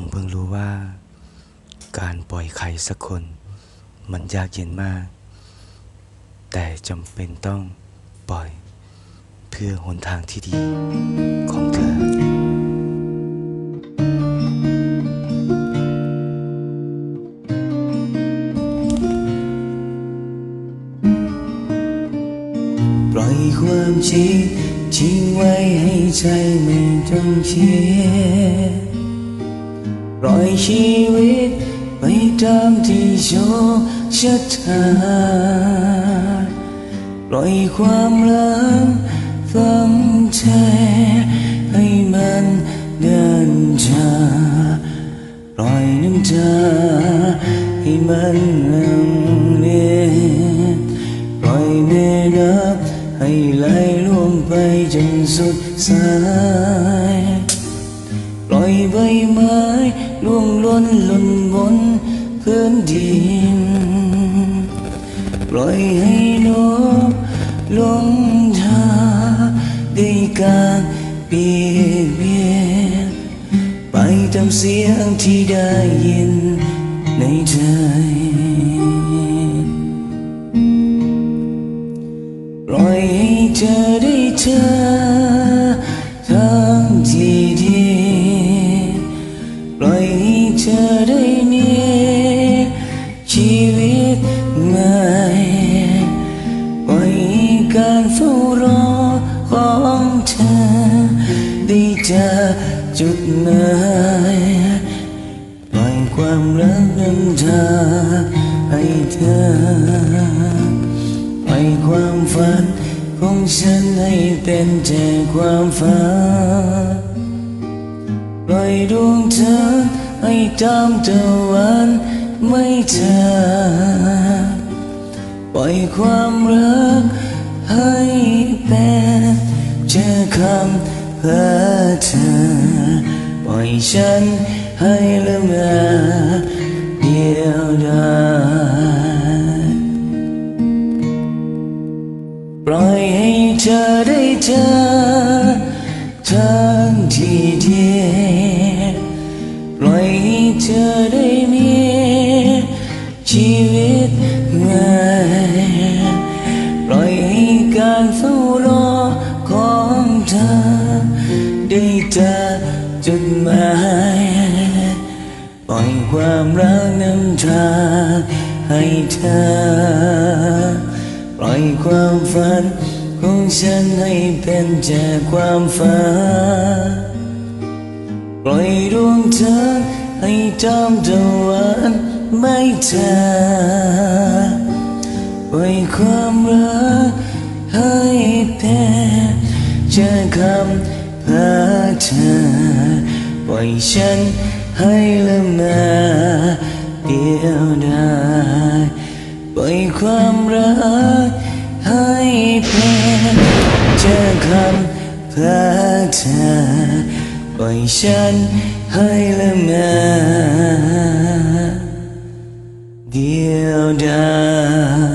ผมเพิ่งรู้ว่า การปล่อยใครสักคน มันยากเย็นมาก แต่จำเป็นต้องปล่อย เพื่อหนทางที่ดีของเธอปล่อยความคิดทิ้งไว้ให้ใจไม่ต้องคิดป ล่อยชีวิตไปตามที่โชคชะตาปล่อยความรักฝังใจให้มันเดินช้าปล่อยน้ำตาให้มันลังเลียนปล่อยเนรักให้ไหลล่วงไปจนสุดสาย อยใบไม้ล่วงล้นล่นบนพื้นดิน ปล่อยให้นกลงทางได้กางปีกเบียนไปตามเสียงที่ได้ยินในใจปล่อยให้เธอได้เธอ จุดหมายปล่อยความรักนำทางให้เธอปล่อยความฝันของฉันให้เป็นแต่ความฝันปล่อยดวงเธอให้ตามตะวันไม่เธอปล่อยความรักให้เป็นเจอคำ พื่อเธอ ปล่อยฉันให้ละเมอเดียวดายปล่อยให้เธอได้เจอทั้งที่ดีปล่อยให้เธอได้มีชีวิตใหม่ปล่อยให้การเความรักนำทางให้เธอ ปล่อยความฝันของฉันให้เป็นแต่ความฝันปล่อยดวงเธอให้ตามตะวันไม่เธอปล่อยความรักให้เป็นเจอคำเพื่อเธอปล่อยฉัน ให้ละเมอเดียวดายปล่อยความรักให้เป็นเจอคำเพื่อเธอปล่อยฉันให้ละเมอเดียวดาย